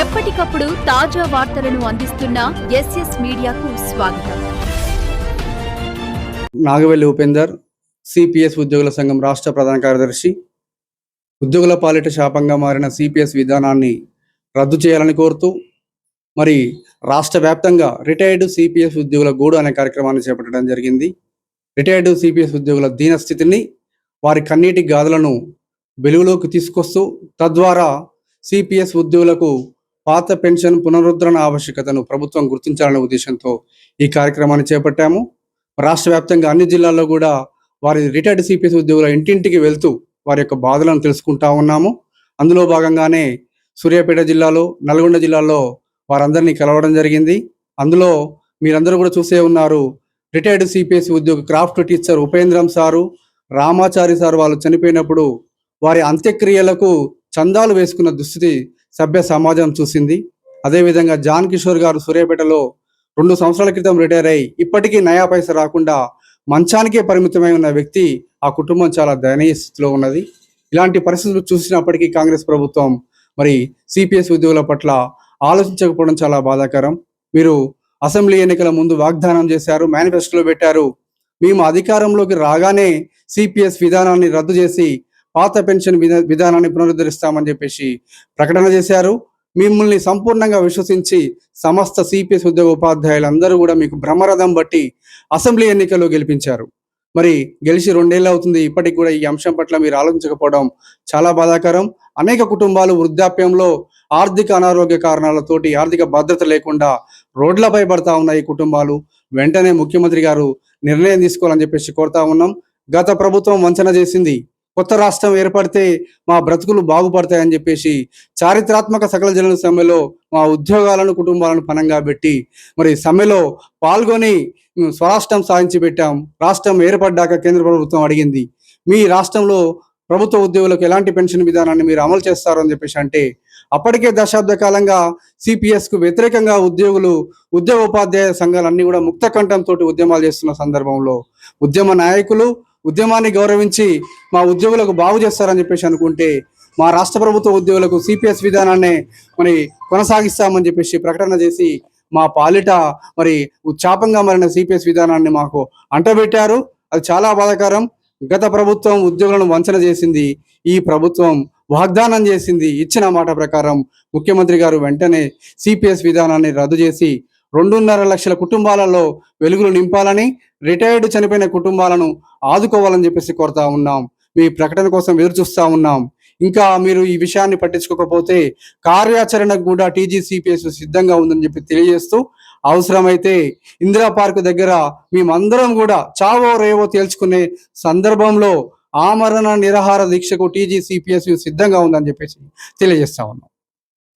ఎప్పటికప్పుడు తాజా వార్తలను అందిస్తున్న ఎస్ఎస్ మీడియాకు స్వాగతం. నాగవెల్లి ఉపేందర్ సిపిఎస్ ఉద్యోగుల సంఘం రాష్ట్ర ప్రధాన కార్యదర్శి ఉద్యోగుల పాలిట శాపంగా మారిన సిపిఎస్ విధానాన్ని రద్దు చేయాలని కోరుతూ మరి రాష్ట్ర వ్యాప్తంగా రిటైర్డ్ సిపిఎస్ ఉద్యోగుల గూడు అనే కార్యక్రమాన్ని చేపట్టడం జరిగింది. రిటైర్డ్ సిపిఎస్ ఉద్యోగుల దీనస్థితిని వారి కన్నీటి గాథలను వెలుగులోకి తీసుకొస్తూ తద్వారా సిపిఎస్ ఉద్యోగులకు పాత పెన్షన్ పునరుద్ధరణ ఆవశ్యకతను ప్రభుత్వం గుర్తించాలనే ఉద్దేశంతో ఈ కార్యక్రమాన్ని చేపట్టాము. రాష్ట్ర వ్యాప్తంగా అన్ని జిల్లాల్లో కూడా వారి రిటైర్డ్ సిపిఎస్ ఉద్యోగుల ఇంటింటికి వెళ్తూ వారి యొక్క బాధలను తెలుసుకుంటా ఉన్నాము. అందులో భాగంగానే సూర్యాపేట జిల్లాలో నల్గొండ జిల్లాలో వారందరినీ కలవడం జరిగింది. అందులో మీరందరూ కూడా చూసే ఉన్నారు రిటైర్డ్ సిపిఎస్ ఉద్యోగ craft teacher Upendram sir Ramachari sir వాళ్ళు చనిపోయినప్పుడు వారి అంత్యక్రియలకు చందాలు వేసుకున్న దుస్థితి సభ్య సమాజం చూసింది. అదేవిధంగా జాన్ కిషోర్ గారు సూర్యాపేటలో రెండు సంవత్సరాల క్రితం రిటైర్ అయి ఇప్పటికీ నయా పైస రాకుండా మంచానికే పరిమితమై ఉన్న వ్యక్తి ఆ కుటుంబం చాలా దయనీయ స్థితిలో ఉన్నది. ఇలాంటి పరిస్థితులు చూసినప్పటికీ కాంగ్రెస్ ప్రభుత్వం మరి సిపిఎస్ ఉద్యోగుల పట్ల ఆలోచించకపోవడం చాలా బాధాకరం. మీరు అసెంబ్లీ ఎన్నికల ముందు వాగ్దానం చేశారు మేనిఫెస్టోలో పెట్టారు. మేము అధికారంలోకి రాగానే సిపిఎస్ విధానాన్ని రద్దు చేసి పాత పెన్షన్ విధా- విధానాన్ని పునరుద్ధరిస్తామని చెప్పేసి ప్రకటన చేశారు. మిమ్మల్ని సంపూర్ణంగా విశ్వసించి సమస్త సిపిఎస్ ఉద్యోగ ఉపాధ్యాయులందరూ కూడా మీకు బ్రహ్మరథం బట్టి అసెంబ్లీ ఎన్నికల్లో గెలిపించారు. మరి గెలిచి రెండేళ్ళు అవుతుంది. ఇప్పటికి కూడా ఈ అంశం పట్ల మీరు ఆలోచించకపోవడం చాలా బాధాకరం. అనేక కుటుంబాలు వృద్ధాప్యంలో ఆర్థిక అనారోగ్య కారణాలతోటి ఆర్థిక భద్రత లేకుండా రోడ్లపై పడతా ఉన్నాయి ఈ కుటుంబాలు. వెంటనే ముఖ్యమంత్రి గారు నిర్ణయం తీసుకోవాలని చెప్పేసి కోరుతా ఉన్నాం. గత ప్రభుత్వం వంచన చేసింది కొత్త రాష్ట్రం ఏర్పడితే మా బ్రతుకులు బాగుపడతాయని చెప్పేసి చారిత్రాత్మక సకల జనుల సమ్మెలో మా ఉద్యోగాలను కుటుంబాలను పనంగా పెట్టి మరి సమ్మెలో పాల్గొని స్వరాష్ట్రం సాధించి పెట్టాం. రాష్ట్రం ఏర్పడ్డాక కేంద్ర ప్రభుత్వం అడిగింది మీ రాష్ట్రంలో ప్రభుత్వ ఉద్యోగులకు ఎలాంటి పెన్షన్ విధానాన్ని మీరు అమలు చేస్తారు అని చెప్పేసి అంటే అప్పటికే దశాబ్ద కాలంగా సిపిఎస్కు వ్యతిరేకంగా ఉద్యోగులు ఉద్యోగ ఉపాధ్యాయ సంఘాలన్నీ కూడా ముక్త కంఠంతో ఉద్యమాలు చేస్తున్న సందర్భంలో ఉద్యమ నాయకులు ఉద్యమాన్ని గౌరవించి మా ఉద్యోగులకు బాగు చేస్తారని చెప్పేసి అనుకుంటే మా రాష్ట్ర ప్రభుత్వ ఉద్యోగులకు సిపిఎస్ విధానాన్ని మరి కొనసాగిస్తామని చెప్పేసి ప్రకటన చేసి మా పాలిట మరి ఉచ్చాపంగా మారిన సిపిఎస్ విధానాన్ని మాకు అంటబెట్టారు. అది చాలా బాధాకరం. గత ప్రభుత్వం ఉద్యోగులను వంచన చేసింది. ఈ ప్రభుత్వం వాగ్దానం చేసింది. ఇచ్చిన మాట ప్రకారం ముఖ్యమంత్రి గారు వెంటనే సిపిఎస్ విధానాన్ని రద్దు చేసి రెండున్నర లక్షల కుటుంబాలలో వెలుగులు నింపాలని రిటైర్డ్ చనిపోయిన కుటుంబాలను ఆదుకోవాలని చెప్పేసి కోరుతా ఉన్నాం. మీ ప్రకటన కోసం ఎదురు చూస్తూ ఉన్నాం. ఇంకా మీరు ఈ విషయాన్ని పట్టించుకోకపోతే కార్యాచరణకు కూడా టీజీసీపీఎస్ సిద్ధంగా ఉందని చెప్పి తెలియజేస్తూ అవసరమైతే ఇందిరా పార్క్ దగ్గర మేమందరం కూడా చావో రేవో తేల్చుకునే సందర్భంలో ఆమరణ నిరాహార దీక్షకు టీజీసీపీఎస్ సిద్ధంగా ఉందని చెప్పేసి తెలియజేస్తా ఉన్నాం.